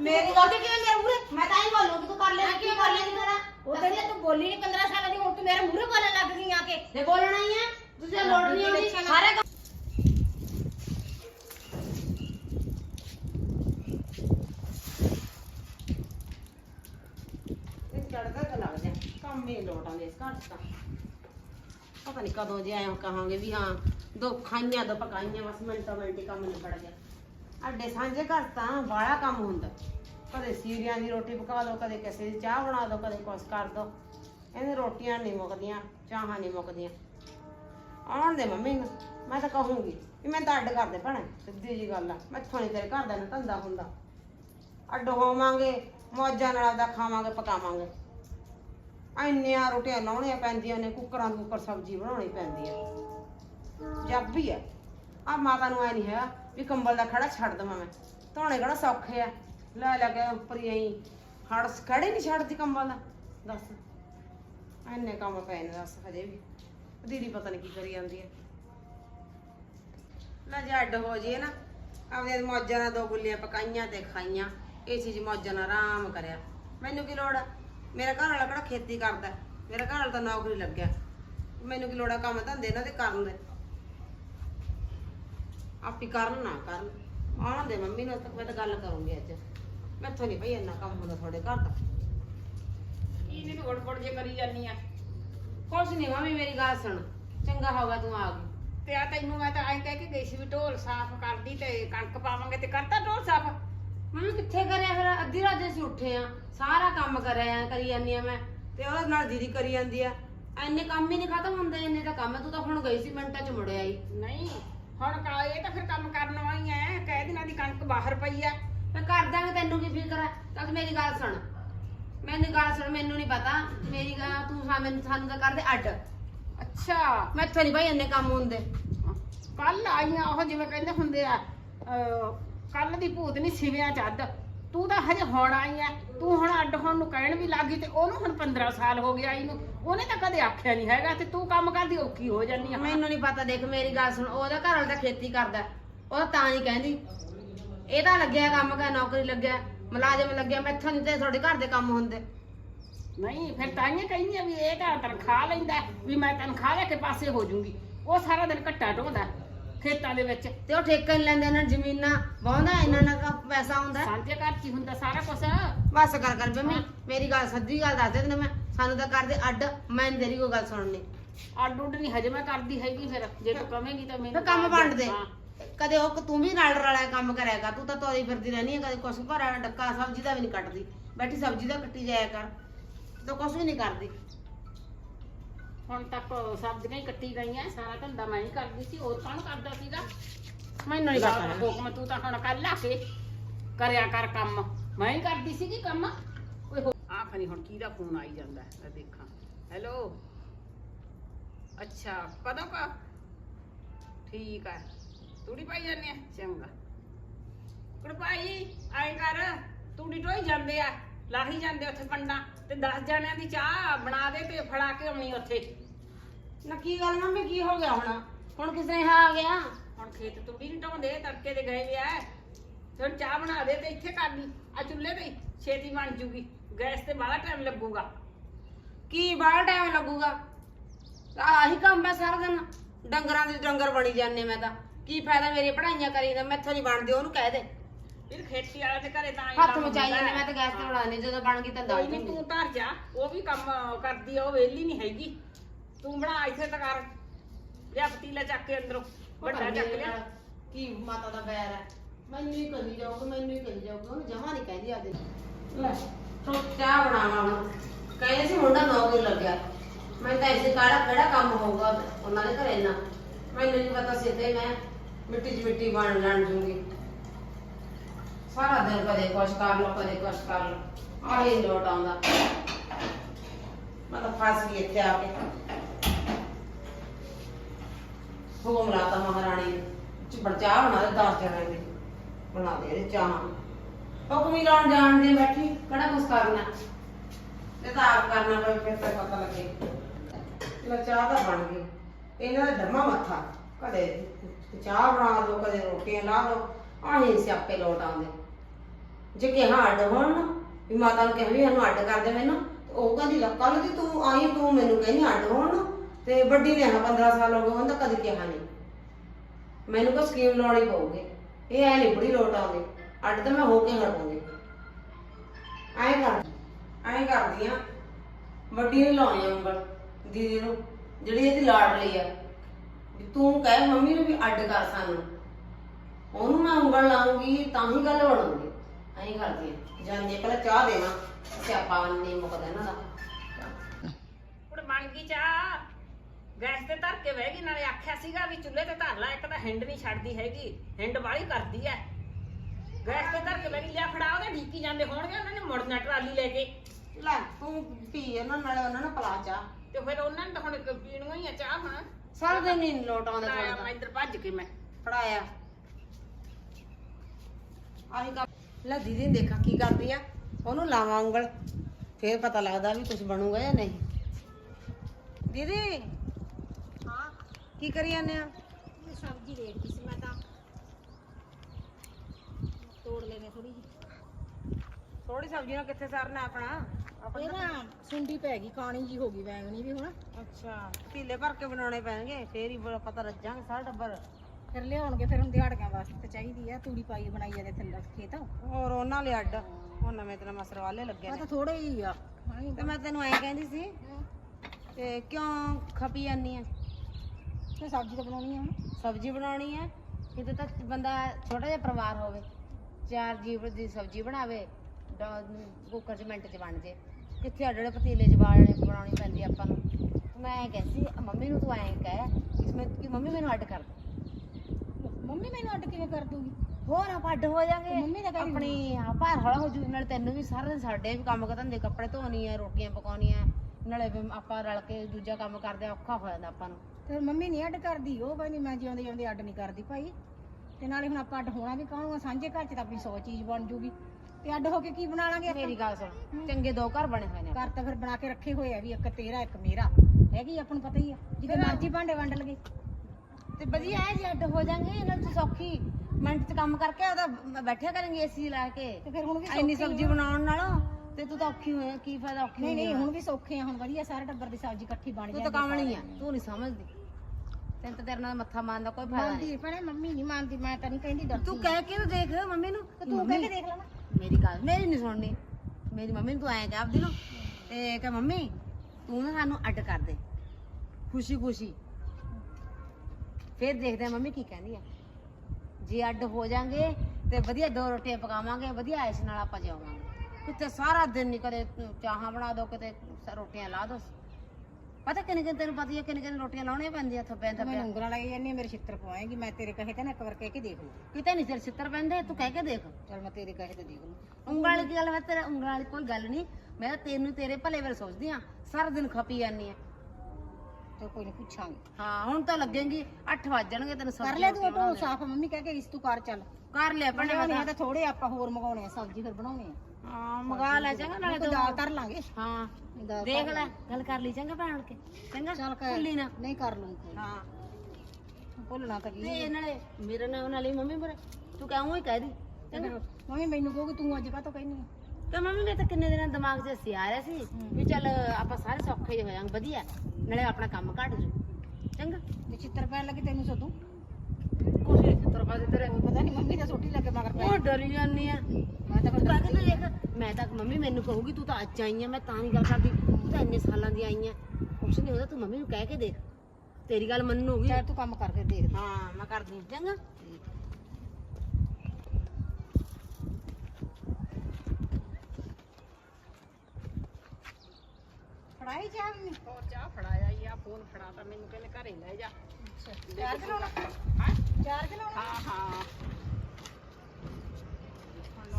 ਮੇਰੀ ਤੇ ਕਿਵੇਂ ਮੇਰੇ ਮੂਹਰੇ? ਮੈਂ ਤਾਂ ਹੀ ਬੋਲੂਗੀ ਤੂੰ ਕਰ ਲੈ ਕਿਵੇਂ ਕਰ ਲੈਂਗੀ ਤੇਰਾ ਉਹ ਤੇ ਤੂੰ ਬੋਲੀ ਨਹੀਂ 15 ਸਾਲਾਂ ਦੀ ਹੁਣ ਤੂੰ ਮੇਰੇ ਮੂਹਰੇ ਬੋਲਣ ਲੱਗ ਗਈ ਆ ਕੇ। ਤੇ ਬੋਲਣਾ ਹੀ ਹੈ ਤੁਸੀਂ ਲੋੜ ਨਹੀਂ ਆਉਂਦੀ। ਸਾਰੇ ਕੰਮ- ਲੋਟ ਇਸ ਘਰ ਪਤਾ ਨਹੀਂ ਕਦੋਂ ਜੇ ਆਇਆ ਕਹਾਂਗੇ ਵੀ ਹਾਂ ਦੋ ਖਾਈਆਂ ਦੋ ਪਕਾਈਆਂ ਬਸ ਮਿੰਟੋ ਮਿੰਟ ਹੀ ਕੰਮ ਨਿਬੜ ਗਿਆ। ਅੱਡੇ ਸਾਂਝੇ ਘਰ ਤਾਂ ਬਾਹਲਾ ਕੰਮ ਹੁੰਦਾ। ਕਦੇ ਸੀਰੀਆਂ ਦੀ ਰੋਟੀ ਪਕਾ ਦੋ, ਕਦੇ ਕਿਸੇ ਦੀ ਚਾਹ ਬਣਾ ਦੋ, ਕਦੇ ਕੁਛ ਕਰ ਦੋ। ਇਹਨੇ ਰੋਟੀਆਂ ਨਹੀਂ ਮੁੱਕਦੀਆਂ, ਚਾਹਾਂ ਨਹੀਂ ਮੁੱਕਦੀਆਂ। ਆਉਣ ਦੇ ਮੰਮੀ ਨੂੰ, ਮੈਂ ਤਾਂ ਕਹੂੰਗੀ ਵੀ ਮੈਂ ਤਾਂ ਅੱਡ ਕਰ ਦੇ ਭੈਣੇ, ਸਿੱਧੀ ਜੀ ਗੱਲ ਆ, ਮੈਥੋਂ ਨਹੀਂ ਤੇਰੇ ਘਰ ਦਾ ਨਾ ਧੰਦਾ ਹੁੰਦਾ। ਅੱਡ ਹੋਵਾਂਗੇ, ਮੌਜਾਂ ਨਾਲ ਆਪਦਾ ਖਾਵਾਂਗੇ, ਪਕਾਵਾਂਗੇ। ਇੰਨੀਆਂ ਰੋਟੀਆਂ ਲਾਉਣੀਆਂ ਪੈਂਦੀਆਂ ਨੇ, ਕੁੱਕਰਾਂ ਦੇ ਉੱਪਰ ਸਬਜ਼ੀ ਬਣਾਉਣੀ ਪੈਂਦੀ ਹੈ ਜੱਬੀ ਹੈ ਆ। ਮਾਤਾ ਨੂੰ ਐ ਨਹੀਂ ਹੈਗਾ ਵੀ ਕੰਬਲ ਦਾ ਖੜਾ ਛੱਡ ਦਵਾਂ ਮੈਂ। ਧੋਣੇ ਕਿਹੜਾ ਸੌਖੇ ਆ। ਲੈ ਲੈ ਕੇ ਉੱਪਰ ਹੀ ਐਂ ਖੜੇ ਨਹੀਂ ਛੱਡਦੀ ਕੰਬਲ ਦਾ। ਦੱਸ। ਐਨੇ ਕੰਮ ਪਏ ਨੇ ਦੱਸ ਹਜੇ ਵੀ। ਦੀਦੀ ਪਤਾ ਨਹੀਂ ਕੀ ਕਰੀ ਜਾਂਦੀ ਹੈ ਲੈ, ਜੇ ਅੱਡ ਹੋ ਜੇ ਨਾ, ਆਪਦੇ ਮੌਜਾਂ ਨਾਲ ਦੋ ਗੁੱਲੀਆਂ ਪਕਾਈਆਂ ਤੇ ਖਾਈਆਂ। ਇਹ ਚੀਜ਼ ਮੌਜਾਂ ਨਾਲ ਆਰਾਮ ਕਰਿਆ। ਮੈਨੂੰ ਕੀ ਲੋੜ ਆ? ਮੇਰਾ ਘਰ ਵਾਲਾ ਕਿਹੜਾ ਖੇਤੀ ਕਰਦਾ? ਮੇਰਾ ਘਰ ਵਾਲਾ ਤਾਂ ਨੌਕਰੀ ਲੱਗਿਆ। ਮੈਨੂੰ ਕੀ ਲੋੜ ਆ ਕੰਮ ਧੰਦੇ ਇਹਨਾਂ ਦੇ ਕਰਨ ਦੇ? ਆਪੀ ਕਰਨ ਨਾ ਕਰਨ। ਆਉਣ ਦੇ ਮੰਮੀ ਨਾਲ ਤਾਂ ਮੈਂ ਤਾਂ ਗੱਲ ਕਰੂੰਗੀ ਅੱਜ। ਮੈਥੋਂ ਨਹੀਂ ਭਈ ਇੰਨਾ ਕੰਮ ਹੁੰਦਾ ਤੁਹਾਡੇ ਘਰ ਦਾ। ਇਹਨੇ ਨੂੰ ਗੜਬੜ ਜੇ ਕਰੀ ਜਾਨੀ ਆ? ਕੁਛ ਨਹੀਂ ਮੰਮੀ ਮੇਰੀ ਗੱਲ ਸੁਣ। ਚੰਗਾ ਹੋਗਾ ਤੂੰ ਆ ਗਈ। ਤੇ ਆ ਤੈਨੂੰ ਮੈਂ ਤਾਂ ਐਂ ਕਹਿ ਕੇ ਗਈ ਸੀ ਵੀ ਢੋਲ ਸਾਫ਼ ਕਰਦੀ ਤੇ ਕਣਕ ਪਾਵਾਂਗੇ ਤੇ ਕਰਤਾ ਢੋਲ ਸਾਫ਼? ਮੰਮੀ ਕਿੱਥੇ ਕਰਿਆ ਫਿਰ? ਅੱਧੀ ਰਾਤ ਦੇ ਅਸੀਂ ਉੱਠੇ ਆ। ਸਾਰਾ ਕੰਮ ਕਰਿਆ ਕਰੀ ਜਾਂਦੀ ਆ ਮੈਂ। ਤੇ ਉਹਦੇ ਨਾਲ ਦੀਦੀ ਕਰੀ ਜਾਂਦੀ ਆ? ਐਨੇ ਕੰਮ ਹੀ ਨਹੀਂ ਖਤਮ ਹੁੰਦੇ ਇੰਨੇ ਤਾਂ ਕੰਮ। ਆ, ਤੂੰ ਤਾਂ ਹੁਣ ਗਈ ਸੀ ਮਿੰਟਾਂ ਚ ਮੁੜਿਆ ਆਈ। ਨਹੀਂ। ਹੁਣ ਕਾ ਇਹ ਤਾਂ ਫਿਰ ਕੰਮ ਕਰਨ ਵਾਲੀ ਐ ਕਹਿ ਦਿਨਾਂ ਦੀ ਕਣਕ ਬਾਹਰ ਪਈ ਆ ਮੈਂ ਕਰ ਦਾਂਗੇ ਤੈਨੂੰ ਕੀ ਫਿਕਰ ਹੈ ਤਾਂ ਮੇਰੀ ਗੱਲ ਸੁਣ। ਮੈਨੂੰ ਗੱਲ ਸੁਣ ਮੈਨੂੰ ਨਹੀਂ ਪਤਾ। ਮੇਰੀ ਗੱਲ ਤੂੰ ਸਾ ਮੈਨੂੰ ਸਾਨੂੰ ਤਾਂ ਕਰਦੇ ਅੱਡ। ਅੱਛਾ। ਮੈਥੋਂ ਨਹੀਂ ਭਾਈ ਇੰਨੇ ਕੰਮ ਹੁੰਦੇ। ਕੱਲ ਆਈਆਂ ਉਹ ਜਿਵੇਂ ਕਹਿੰਦੇ ਹੁੰਦੇ ਆ ਕੱਲ ਦੀ ਭੂਤ ਨਹੀਂ ਸਿਵਿਆਂ ਚੱਦ ਤੂੰ ਤਾਂ ਹਜੇ ਹੁਣ ਆਈ ਐ। ਤੂੰ ਹੁਣ ਅੱਡ ਹੋਣ ਨੂੰ ਕਹਿਣ ਵੀ ਲੱਗੀ ਤੇ ਉਹਨੂੰ ਹੁਣ 15 ਸਾਲ ਹੋ ਗਏ ਆਈ ਨੂੰ। ਉਹਨੇ ਤਾਂ ਕਦੇ ਆਖਿਆ ਨਹੀਂ ਹੈਗਾ ਤੇ ਤੂੰ ਕੰਮ ਕਰਦੀ ਔਖੀ ਹੋ ਜਾਨੀ ਆ। ਮੈਨੂੰ ਨਹੀਂ ਪਤਾ ਦੇਖ ਮੇਰੀ ਗੱਲ ਸੁਣ ਉਹਦਾ ਘਰ ਵਾਲਾ ਤਾਂ ਖੇਤੀ ਕਰਦਾ। ਉਹ ਤਾਂ ਤਾਂ ਨਹੀਂ ਕਹਿੰਦੀ ਇਹ ਤਾਂ ਲੱਗਿਆ ਕੰਮ ਕਰ ਨੌਕਰੀ ਲੱਗਿਆ ਮੁਲਾਜ਼ਮ ਲੱਗਿਆ ਮੈਥੋਂ ਨਹੀਂ ਤੇ ਤੁਹਾਡੇ ਘਰ ਦੇ ਕੰਮ ਹੁੰਦੇ। ਨਹੀਂ ਫਿਰ ਤਾਈਆਂ ਕਹਿੰਦੀਆਂ ਵੀ ਇਹ ਤਾਂ ਤਨਖਾਹ ਲੈਂਦਾ ਹੈ, ਵੀ ਮੈਂ ਤਨਖਾਹ ਲੈ ਕੇ ਪਾਸੇ ਹੋ ਜਾਊਂਗੀ ਉਹ ਸਾਰਾ ਦਿਨ ਘੱਟਾ ਢੋਂਦਾ। ਖੇਤਾਂ ਦੇ ਵਿੱਚ ਤੇ ਉਹ ਠੇਕਾ ਨਹੀਂ ਲੈਂਦੇ ਨੂੰ ਜ਼ਮੀਨਾਂ ਵਾਹੁੰਦਾ ਇਹਨਾਂ ਨਾਲ ਤਾਂ ਪੈਸਾ ਆਉਂਦਾ। ਸਾਂਝੇ ਘਰ 'ਚ ਹੀ ਹੁੰਦਾ ਸਾਰਾ ਕੁਝ ਬਸ ਕਰ ਕਰ ਬੰਮੀ ਮੇਰੀ ਗੱਲ ਸੱਚੀ ਗੱਲ ਦੱਸ ਦੇ ਤੈਨੂੰ ਮੈਂ ਸਾਨੂੰ ਤਾਂ ਕਰਦੇ ਅੱਡ ਮੈਂ ਨੀ ਤੇਰੀ ਕੋਈ ਗੱਲ ਸੁਣਨੀ। ਅੱਡ ਉੱਡ ਨਹੀਂ ਹਜੇ ਮੈਂ ਕਰਦੀ ਹੈਗੀ ਫਿਰ ਜੇ ਤੂੰ ਕਵੇਂਗੀ ਤਾਂ ਮੈਨੂੰ ਫਿਰ ਕੰਮ ਵੰਡ ਦੇ। ਹਾਂ। ਕਦੇ ਉਹ ਤੂੰ ਵੀ ਨਾਲ ਰਲਿਆ ਕੰਮ ਕਰਿਆ ਕਰ ਤੂੰ ਤਾਂ ਤੋਰੀ ਫਿਰਦੀ ਰਹਿਣੀ ਹੈ ਕਦੇ ਕੁਛ ਘਰ ਡੱਕਾ ਸਬਜ਼ੀ ਦਾ ਵੀ ਨਹੀਂ ਕੱਟਦੀ। ਬੈਠੀ ਸਬਜ਼ੀ ਦਾ ਕੱਟੀ ਜਾਇਆ ਕਰ ਤੂੰ ਕੁਛ ਵੀ ਨਹੀਂ ਕਰਦੀ। ਹੁਣ ਤੱਕ ਸਬਜ਼ੀਆਂ ਹੀ ਕੱਟੀ ਗਈਆਂ, ਸਾਰਾ ਧੰਦਾ ਮੈਂ ਹੀ ਕਰਦੀ ਸੀ, ਹੋਰ ਕੌਣ ਕਰਦਾ ਸੀਗਾ? ਮੈਨੂੰ ਨਹੀਂ ਪਤਾ, ਹੁਕਮ ਤੂੰ ਤਾਂ ਹੁਣ ਕੱਲ ਆ ਕੇ ਕਰਿਆ ਕਰ ਕੰਮ। ਮੈਂ ਹੀ ਕਰਦੀ ਸੀਗੀ ਕੰਮ। ਓਏ ਹੋ ਆ ਹੁਣ ਕਿਹਦਾ ਫੋਨ ਆਈ ਜਾਂਦਾ ਹੈ, ਮੈਂ ਦੇਖਾਂ। ਹੈਲੋ? ਅੱਛਾ, ਕਦੋਂ ਕਾ? ਠੀਕ ਹੈ। ਤੂੜੀ ਪਾਈ ਜਾਂਦੇ ਆ? ਚੰਗਾ। ਕੁੜ ਭਾਈ ਆਏ ਕਰ, ਤੂੜੀ ਢੋਈ ਜਾਂਦੇ ਆ, ਲਾਹੀ ਜਾਂਦੇ ਉੱਥੇ ਪੰਡਾਂ। ਤੇ 10 ਜਣਿਆਂ ਦੀ ਚਾਹ ਬਣਾ ਦੇ ਤੇ ਫੜਾ ਕੇ ਆਉਣੀ ਉੱਥੇ। ਨਾ ਕੀ ਗੱਲ ਮੰਮੀ ਕੀ ਹੋ ਗਿਆ ਹੁਣ? ਹੁਣ ਕਿਸੇ ਆ ਗਿਆ? ਹੁਣ ਖੇਤ ਤੂੜੀ ਨਹੀਂ ਢਾਉਂਦੇ ਤੜਕੇ ਦੇ ਗਏ ਵੇ ਆ। ਤੇ ਹੁਣ ਚਾਹ ਬਣਾ ਦੇ ਤੇ ਇੱਥੇ ਕਰ ਲਈ। ਆ ਚੁੱਲ੍ਹੇ ਤੇ ਹੀ ਛੇਤੀ ਬਣ ਜੂਗੀ। ਗੈਸ ਤੇ ਬੜਾ ਟਾਈਮ ਲੱਗੂਗਾ। ਕੀ ਬੜਾ ਟਾਈਮ ਲੱਗੂਗਾ? ਆਹੀ ਕੰਮ ਬਸ ਸਾਰਾ ਦਿਨ। ਡੰਗਰਾਂ ਦੇ ਡੰਗਰ ਬਣੀ ਜਾਂਦੇ ਮੈਂ ਤਾਂ। ਕੀ ਫਾਇਦਾ ਮੇਰੀ ਪੜਾਈਆਂ ਕਰੀ ਦਾ ਮੈਥੋਂ ਨਹੀਂ ਬਣਦੇ ਉਹਨੂੰ ਕਹਿ ਦੇ। ਫਿਰ ਖੇਤੀ ਵਾਲੇ ਦੇ ਘਰੇ ਤਾਂ ਹੀ ਹੱਥ ਕੰਮ ਮਚਾਈ ਹੁੰਦਾ ਜਾਂਦੇ ਹੈ। ਮੈਂ ਤਾਂ ਗੈਸ ਤੇ ਬਣਾਉਣੀ ਜਦੋਂ ਬਣ ਗਈ ਤਾਂ ਕੋਈ ਦੱਸ ਨਹੀਂ ਦੂੰਗੀ ਤੂੰ ਧਰ ਜਾ ਉਹ ਵੀ ਕੰਮ ਕਰਦੀ ਆ ਉਹ ਵਿਹਲੀ ਨਹੀਂ ਹੈਗੀ। ਤੂੰ ਬਣਾ ਇੱਥੇ ਤਾਂ ਕਰ। ਲਿਆ ਪਤੀਲਾ ਚੱਕ ਕੇ ਅੰਦਰੋਂ ਵੱਡਾ ਚੱਕ ਲਿਆ। ਕੀ ਮਾਤਾ ਦਾ ਬੈਰ ਹੈ। ਮੈਨੂੰ ਹੀ ਕਹੀ ਜਾਊਗਾ ਮੈਨੂੰ ਹੀ ਕਹੀ ਜਾਊਗਾ ਉਹਨੂੰ ਜਮਾ ਨਹੀਂ ਕਹਿੰਦੀ ਆਦੇ ਲੈ ਤੂੰ ਚਾਹ ਬਣਾਵਾ ਹੁਣ? ਕਹਿੰਦੇ ਸੀ ਮੁੰਡਾ ਨੌਕਰੀ ਲੱਗਿਆ ਮੈਂ ਤਾਂ ਐਸੇ ਕਾੜਾ ਕਿਹੜਾ ਕੰਮ ਹੋਊਗਾ ਉਹਨਾਂ ਦੇ ਘਰੇ ਨਾ ਮੈਨੂੰ ਨਹੀਂ ਪਤਾ ਸਿੱਧੇ ਮੈਂ ਮਿੱਟੀ 'ਚ ਮਿੱਟੀ ਬਣ ਜਾਣ ਜੂਗੀ ਸਾਰਾ ਦਿਨ ਕਦੇ ਕੁਛ ਕਰ ਲੋ ਕਦੇ ਕੁਛ ਕਰ ਲਓ। ਆਹੀ ਲੋਟ ਆਉਂਦਾ। ਮੈਂ ਤਾਂ ਫਸ ਗਈ ਇੱਥੇ ਆ ਕੇ। ਹੁਕਮ ਲਾਤਾ ਮਹਾਰਾਣੀ ਨੇ ਚਿਪੜ ਚਾਹ ਬਣਾ ਦੇ 10 ਜਣੇ ਦੀ। ਬਣਾ ਦੇ ਇਹਦੇ ਚਾਹ ਹੁਕਮ ਹੀ ਲਾਉਣ ਜਾਣ ਦੇ ਬੈਠੀ। ਕਿਹੜਾ ਕੁਛ ਕਰਨਾ? ਇਹ ਤਾਂ ਆਪ ਕਰਨਾ ਪਵੇ, ਫਿਰ ਤਾਂ ਪਤਾ ਲੱਗੇ। ਲੈ ਚਾਹ ਤਾਂ ਬਣ ਗਈ। ਇਹਨਾਂ ਦਾ ਡਰਮਾ ਮੱਥਾ। ਕਦੇ ਚਾਹ ਬਣਾ ਦੋ, ਕਦੇ ਰੋਟੀਆਂ ਲਾ ਦੋ। ਆਹੀ ਸਿਆਪੇ ਲੋਟ ਆਉਂਦੇ। ਜੇ ਕਿਹਾ ਅੱਡ ਹੋਣ ਨਾ, ਵੀ ਮਾਤਾ ਨੂੰ ਕਿਹਾ ਵੀ ਸਾਨੂੰ ਅੱਡ ਕਰ ਦੇ ਮੈਨੂੰ ਤੇ ਉਹ ਕਹਿੰਦੀ ਲੈ ਨੂੰ ਤੂੰ ਆਈ, ਤੂੰ ਮੈਨੂੰ ਕਹਿੰਦੀ ਅੱਡ ਹੋਣ ਨੂੰ, ਤੇ ਵੱਡੀ ਨੇ ਆ 15 ਸਾਲ ਹੋ ਗਏ ਉਹਦਾ ਕਦੇ ਕਿਹਾ ਨਹੀਂ। ਮੈਨੂੰ ਕੋ ਸਕੀਮ ਲਾਉਣੀ ਪਊਗੀ। ਇਹ ਐ ਨਹੀਂ, ਬੁੜੀ ਲੋਟ ਆਉਂਦੀ। ਅੱਡ ਤਾਂ ਮੈਂ ਹੋ ਕੇ ਹਟੂੰਗੀ। ਐਂ ਕਰ, ਐਂ ਕਰਦੀ ਆ। ਵੱਡੀ ਨੂੰ ਲਾਉਣੀ ਆ ਉਂਗਲ, ਦੀਦੀ ਨੂੰ, ਜਿਹੜੀ ਇਹਦੀ ਲਾਡ ਲਈ ਆ। ਵੀ ਤੂੰ ਕਹਿ ਮੰਮੀ ਨੂੰ ਵੀ ਅੱਡ ਕਰ ਸਾਨੂੰ। ਉਹਨੂੰ ਮੈਂ ਉਂਗਲ ਲਾਉਂਗੀ ਤਾਂ ਹੀ ਗੱਲ ਬਣੂਗੀ। ਐਂ ਕਰਦੀ ਆ ਜਾਂਦੀ ਪਹਿਲਾਂ ਚਾਹ ਦੇਣਾ ਸਿਆਪਾ ਨਹੀਂ ਮੁੱਕਦਾ ਇਹਨਾਂ ਦਾ। ਹੁਣ ਗਈ ਚਾਹ। ਗੈਸ ਤੇ ਧਰ ਕੇ ਬਹਿ ਗਈ ਨਾਲੇ ਆਖਿਆ ਸੀਗਾ ਵੀ ਚੁੱਲ੍ਹੇ ਤੇ ਧਰ ਲੈ ਇੱਕ ਤਾਂ ਹਿੰਡ ਨਹੀਂ ਛੱਡਦੀ ਹੈਗੀ। ਹਿੰਡ ਵਾਲੀ ਕਰਦੀ ਐ। ਗੈਸ ਤੇ ਧਰ ਕੇ ਬਹਿ ਗਈ ਲਿਆ ਫੜਾ ਉਹਦੇ ਢੀਕੀ ਜਾਂਦੇ ਹੋਣਗੇ ਉਹਨਾਂ ਨੇ ਮੁੜਨਾ ਟਰਾਲੀ ਲੈ ਕੇ। ਲੈ ਤੂੰ ਪੀ ਇਹਨਾਂ ਨਾਲ ਉਹਨਾਂ ਨੂੰ ਪਲਾ ਚਾਹ। ਤੇ ਫਿਰ ਉਹਨਾਂ ਨੇ ਤਾਂ ਹੁਣ ਇੱਕ ਪੀਣੀਆਂ ਹੀ ਆ ਚਾਹ ਹੁਣ। ਸਾਰਾ ਦਿਨ ਨਹੀਂ ਲੋਟ ਆਉਂਦਾ ਆਇਆ ਤੁਹਾਡਾ ਮੈਂ ਇੱਧਰ ਭੱਜ ਕੇ ਮੈਂ। ਫੜਾਇਆ। ਆਹੀ ਕਰ ਲੈ ਦੀਦੀ ਨੇ ਦੇਖਾ ਕੀ ਕਰਦੀ ਆ। ਉਹਨੂੰ ਲਾਵਾਂ ਉਂਗਲ। ਫੇਰ ਪਤਾ ਲੱਗਦਾ ਵੀ ਕੁਝ ਬਣੂਗਾ ਜਾਂ ਨਹੀਂ। ਦੀਦੀ ਹਾਂ। ਕੀ ਕਰੀ ਜਾਂਦੇ ਆ? ਇਹ ਸਬਜ਼ੀ ਦੇਖਦੀ ਸੀ ਮੈਂ ਤਾਂ ਤੋੜ ਲੈਨੇ ਥੋੜੀ ਜਿਹੀ। ਥੋੜੀ ਸਬਜ਼ੀ ਨਾਲ ਕਿੱਥੇ ਸਰਨਾ ਆਪਣਾ? ਇਹ ਨਾ ਸੁੰਡੀ ਪੈ ਗਈ ਕਾਣੀ ਜੀ ਹੋ ਗਈ ਵੈਂਗਣੀ ਵੀ ਹੁਣ। ਅੱਛਾ ਪੀਲੇ ਭਰ ਕੇ ਬਣਾਉਣੇ ਪੈਣਗੇ ਫੇਰ ਹੀ ਪਤਾ ਰੱਜਾਂਗੇ ਸਾਰਾ ਟੱਬਰ। ਫਿਰ ਲਿਆਉਣਗੇ ਫਿਰ ਹੁਣ ਦਿਹਾੜੀਆਂ ਵਾਸਤੇ ਚਾਹੀਦੀ ਆ। ਤੂੜੀ ਪਾਈ ਬਣਾਈ ਆ ਦੇ ਥੱਲੇ ਖੇਤ। ਹੋਰ ਉਹਨਾਂ ਲਈ ਅੱਡ ਉਹ ਨਵੇਂ ਤਰ੍ਹਾਂ ਮਸਰਵਾਲੇ ਲੱਗੇ ਆ ਨੇ। ਤਾਂ ਥੋੜੇ ਹੀ ਆ। ਹਾਂ ਤੇ ਮੈਂ ਤੈਨੂੰ ਐਂ ਕਹਿੰਦੀ ਸੀ ਤੇ ਕਿਉਂ ਖਪੀ ਜਾਂਦੀ ਆ? ਤੇ ਸਬਜ਼ੀ ਤਾਂ ਬਣਾਉਣੀ ਆ ਹੁਣ। ਸਬਜ਼ੀ ਬਣਾਉਣੀ ਹੈ ਕਿਤੇ ਤਾਂ ਬੰਦਾ ਛੋਟਾ ਜਿਹਾ ਪਰਿਵਾਰ ਹੋਵੇ ਚਾਰ ਜੀਵ ਦੀ ਸਬਜ਼ੀ ਬਣਾਵੇ ਡ- ਕੁੱਕਰ 'ਚ ਮਿੰਟ 'ਚ ਬਣ ਜੇ। ਕਿੱਥੇ ਅੱਡ ਅੱਡ ਪਤੀਲੇ 'ਚ ਬਾਲਣੇ ਬਣਾਉਣੀ ਪੈਂਦੀ ਆ ਆਪਾਂ ਨੂੰ। ਮੈਂ ਕਹਿੰਦੀ ਸੀ ਮੰਮੀ ਨੂੰ ਤੂੰ ਐਂ ਕਹਿ ਕਿ ਮੈਂ ਕਿ ਮੰਮੀ ਮੈਨੂੰ ਅੱਡ ਕਰ ਦੇ। ਮੰਮੀ ਮੈਨੂੰ ਅੱਡ ਕਿਵੇਂ ਕਰ ਦੂਗੀ ਹੋਰ ਆਪਾਂ ਅੱਡ ਹੋ ਜਾਾਂਗੇ। ਮੰਮੀ ਤਾਂ ਕਹਿੰਦੀ ਆਪਣੀ ਹਾਂ, ਭਾਰ ਹੌਲਾ ਹੋ ਜੂ ਨਾਲ ਤੈਨੂੰ ਵੀ ਸਾਰਾ ਦਿਨ ਸਾਡੇ ਵੀ ਕੰਮ ਧੰਦੇ ਕੱਪੜੇ ਧੋਣੀ ਆ ਰੋਟੀਆਂ ਪਕਾਉਣੀਆਂ ਨਾਲੇ ਵੀ ਆਪਾਂ ਰਲ ਕੇ ਦੂਜਾ ਕੰਮ ਕਰਦੇ ਆ ਔਖਾ ਹੋ ਜਾਂਦਾ ਆਪਾਂ ਨੂੰ। ਤੇ ਮੰਮੀ ਨਹੀਂ ਅੱਡ ਕਰਦੀ ਉਹ ਕਹਿੰਦੀ ਮੈਂ ਜਿਉਂਦੇ ਜਿਉਂਦੇ ਅੱਡ ਨਹੀਂ ਕਰਦੀ ਭਾਈ। ਤੇ ਨਾਲੇ ਹੁਣ ਆਪਾਂ ਅੱਡ ਹੋਣਾ ਵੀ ਕਾਹਨੂੰ ਸਾਂਝੇ ਘਰ 'ਚ ਤਾਂ ਆਪਣੀ 100 ਚੀਜ਼ ਬਣ ਜੂਗੀ। ਤੇ ਅੱਡ ਹੋ ਕੇ ਕੀ ਬਣਾ ਲਾਂਗੇ ਆਪਾਂ? ਮੇਰੀ ਗੱਲ ਸੁਣ ਚੰਗੇ ਦੋ ਘਰ ਬਣੇ ਹੋਏ ਨੇ ਘਰ ਤਾਂ ਫਿਰ ਬਣਾ ਕੇ ਰੱਖੇ ਹੋਏ ਆ ਵੀ ਇੱਕ ਤੇਰਾ ਇੱਕ ਮੇਰਾ। ਹੈਗੀ ਆਪਾਂ ਨੂੰ ਪਤਾ ਹੀ ਆ। ਜਿੱਦੇ ਮਰਜ਼ੀ ਭਾਂਡੇ ਵੰਡ ਲਗੇ ਤੇ ਵਧੀਆ ਹੈ ਜੇ ਅੱਡ ਹੋ ਜਾਾਂਗੇ ਨਾਲ ਤੂੰ ਸੌਖੀ। ਮਿੰਟ ਚ ਕੰਮ ਕਰਕੇ ਉਹਦਾ ਬੈਠਿਆ ਕਰਾਂਗੇ ਏਸੀ ਲਾ ਕੇ। ਤੇ ਫਿਰ ਹੁਣ ਵੀ ਇੰਨੀ ਸੌਖੇ ਸਬਜ਼ੀ ਬਣਾਉਣ ਨਾਲੋਂ ਤੇ ਤੂੰ ਤਾਂ ਔਖੀ ਹੋਇਆ ਕੀ ਫਾਇਦਾ ਔਖੀ ਨਹੀਂ ਨਹੀਂ ਹੋਣ ਵੀ ਸੌਖੇ ਆ ਹੁਣ ਵਧੀਆ ਸਾਰੇ ਟੱਬਰ ਦੀ ਸਬਜ਼ੀ ਇਕੱਠੀ ਬਣ। ਜਾਂਦੀ ਤੂੰ ਤਾਂ ਕਾਮਣੀ ਆ ਤੂੰ ਨਹੀਂ ਸਮਝਦੀ। ਤੈਨੂੰ ਤਾਂ ਤੇਰੇ ਨਾਲ ਮੱਥਾ ਮਾਰਨ ਦਾ ਕੋਈ ਫਾਇਦਾ ਨਹੀਂ। ਮੰਨਦੀ ਭੈਣੇ ਮੰਮੀ ਨਹੀਂ ਮੰਨਦੀ ਮੈਂ ਤਾਂ ਨਹੀਂ ਕਹਿੰਦੀ ਡਰਦੀ। ਤੂੰ ਕਹਿ ਕੇ ਤਾਂ ਦੇਖ ਮੰਮੀ ਨੂੰ। ਤੇ ਤੂੰ ਕਹਿ ਕੇ ਦੇਖ ਲੈ ਨਾ ਮੇਰੀ ਗੱਲ ਮੇਰੀ ਨਹੀਂ ਸੁਣਨੀ। ਮੇਰੀ ਮੰਮੀ ਨੂੰ ਤੂੰ ਐਂ ਕਹਿ ਆਪਦੀ ਨੂੰ। ਤੇ ਕਹ ਮੰਮੀ ਤੂੰ ਨਾ ਸਾਨੂੰ ਅੱਡ ਕਰ ਦੇ। ਖੁਸ਼ੀ ਖੁਸ਼ੀ ਫਿਰ ਦੇਖਦੇ ਆ ਮੰਮੀ ਕੀ ਕਹਿੰਦੀ ਆ। ਜੇ ਅੱਡ ਹੋ ਜਾਾਂਗੇ ਤੇ ਵਧੀਆ ਦੋ ਰੋਟੀਆਂ ਪਕਾਵਾਂਗੇ ਵਧੀਆ ਐਸ ਨਾਲ ਆਪਾਂ ਜਾਵਾਂਗੇ। ਕਿਤੇ ਸਾਰਾ ਦਿਨ ਨਹੀਂ ਕਦੇ ਚਾਹਾਂ ਬਣਾ ਦੋ ਕਿਤੇ ਸ- ਰੋਟੀਆਂ ਲਾ ਦੋ। ਪਤਾ ਕਿੰਨੇ ਕਿੰਨੇ ਤੈਨੂੰ ਪਤਾ ਹੀ ਆ ਕਿੰਨੇ ਕਿੰਨੇ ਰੋਟੀਆਂ ਲਾਉਣੀਆਂ ਪੈਂਦੀਆਂ ਥੱਬਿਆਂ ਮੈਂ ਥੱਬਿਆਂ। ਉਂਗਲਾਂ ਲਾਈ ਜਾਂਦੀ ਮੇਰੇ ਛਿੱਤਰ ਪਵਾਏਗੀ ਮੈਂ ਤੇਰੇ ਕਹੇ ਤੇ ਨਾ ਇੱਕ ਵਾਰ ਕਹਿ ਕੇ ਦੇਖ ਲੂ ਕਿਤੇ ਨਹੀਂ ਤੇਰੇ ਛਿੱਤਰ ਪੈਂਦੇ ਤੂੰ ਕਹਿ ਕੇ ਦੇਖ। ਚਲ ਮੈਂ ਤੇਰੇ ਕਹੇ ਤੇ ਦੇਖ ਲੂ ਉਂਗਲ ਵਾਲੀ ਗੱਲ ਮੈਂ ਤੇਰੇ ਉਂਗਲ ਵਾਲੀ ਕੋਈ ਗੱਲ ਨਹੀਂ ਮੈਂ ਤਾਂ ਤੈਨੂੰ ਤੇਰੇ ਭਲੇ ਵੱਲ ਸੋਚਦੀ ਆ ਸਾਰਾ ਦਿਨ ਖਪੀ ਜਾਂਦੀ ਆ। ਤੇ ਕੋਈ ਨਹੀਂ ਪੁੱਛਾਂਗੇ। ਹਾਂ ਹੁਣ ਤਾਂ ਲੱਗੇਗੀ 8 ਵੱਜ ਜਾਣਗੇ ਤੈਨੂੰ ਕਰ ਸਬਜ਼ੀ ਲੈ ਤੂੰ ਉਹ ਸਾਫ਼ ਮੰਮੀ ਕਹਿ ਕੇ ਇਸ ਤੂੰ ਕਰ ਚੱਲ। ਕਰ ਲਿਆ ਭੈਣੇ ਮੈਂ ਤਾਂ ਥੋੜੇ ਆਪਾਂ ਹੋਰ ਮੰਗਾਉਣੇ ਆ ਸਬਜ਼ੀ ਫਿਰ ਬਣਾਉਣੇ ਆ। ਤਾਂ। ਹਾਂ ਮੰਗਾ ਲੈ ਚੰਗਾ ਨਾਲੇ ਤੂੰ ਦਾਲ ਧਰ ਲਾਂਗੇ। ਹਾਂ ਦੇਖ ਲੈ ਗੱਲ ਕਰ ਲਈ ਚੰਗਾ ਭੈਣ ਕੇ ਚੰਗਾ ਚੱਲ ਕਰ ਭੁੱਲੀ ਨਾ। ਨਹੀਂ ਕਰ ਲੂੰਗੀ ਹਾਂ। ਭੁੱਲਣਾ ਤਾਂ ਕੀ ਤੇ ਨਾਲੇ ਮੇਰੇ ਨਾਲ ਲਈ ਮੰਮੀ ਬਰੇ ਤੂੰ ਕਹੂੰ ਹੀ ਕਹਿ ਦੀ ਚੰਗਾ ਮੰਮੀ ਮੈਨੂੰ ਕਹੋਗੀ ਤੂੰ ਅੱਜ ਕਾਹਤੋਂ ਕਹਿੰਦੀ ਆ? ਤੇ ਮੰਮੀ ਮੈਂ ਤਾਂ ਕਿੰਨੇ ਦਿਨਾਂ ਦਿਮਾਗ 'ਚ ਸੀ ਆ ਰਿਹਾ ਸੀ ਵੀ ਚੱਲ ਆਪਾਂ ਸਾਰੇ ਸੌਖੇ ਹੋ ਜਾਵਾਂਗੇ ਵਧੀਆ। ਨਾਲੇ ਆਪਣਾ ਕੰਮ ਘੱਟ ਜੂ ਚੰਗਾ। ਤੇ ਚਿੱਤਰ ਪੈਣ ਲੱਗੇ ਤੈਨੂੰ ਸਦੋਂ। ਕੁਛ ਨਹੀਂ ਚਿੱਤਰ ਤੇਰੇ ਪਤਾ ਨਹੀਂ ਮੰਮੀ ਦਾ ਸੋਟੀ ਲੱਗੇ ਮਗਰ ਪੈ ਉਹ ਡਰੀ ਜਾਂਦੀ ਆ। ਮੈਂ ਤਾਂ ਤੂੰ ਫਿਰ ਕਹਿ ਕੇ ਤਾਂ ਦੇਖ ਮੈਂ ਤਾਂ ਮੰਮੀ ਮੈਨੂੰ ਕਹੂਗੀ ਤੂੰ ਤਾਂ ਅੱਜ ਆਈ ਆ ਮੈਂ ਤਾਂ ਨਹੀਂ ਗੱਲ ਕਰਦੀ। ਤੂੰ ਤਾਂ ਇੰਨੇ ਸਾਲਾਂ ਦੀ ਆਈ ਆ। ਕੁਛ ਨਹੀਂ ਹੁੰਦਾ ਤੂੰ ਮੰਮੀ ਨੂੰ ਕਹਿ ਕੇ ਦੇਖ। ਤੇਰੀ ਗੱਲ ਮੰਨੂਗੀ। ਚੱਲ ਤੂੰ ਕੰਮ ਕਰਕੇ ਦੇਖ। ਹਾਂ ਮੈਂ ਕਰਦੀ। ਚੰਗਾ। ਫੜਾਈ ਜਾ ਮੰਮੀ ਹੋਰ ਚਾਹ ਫੜਾਇਆ ਹੀ ਆ ਫੋਨ ਫੜਾਤਾ ਮੈਨੂੰ ਕਹਿੰਦੇ ਘਰੇ ਲੈ ਜਾ। ਚਾਰਜ ਲਾਉਣਾ? ਹਾਂ? ਚਾਰਜ ਲਾਉਣਾ? ਹਾਂ ਹਾਂ।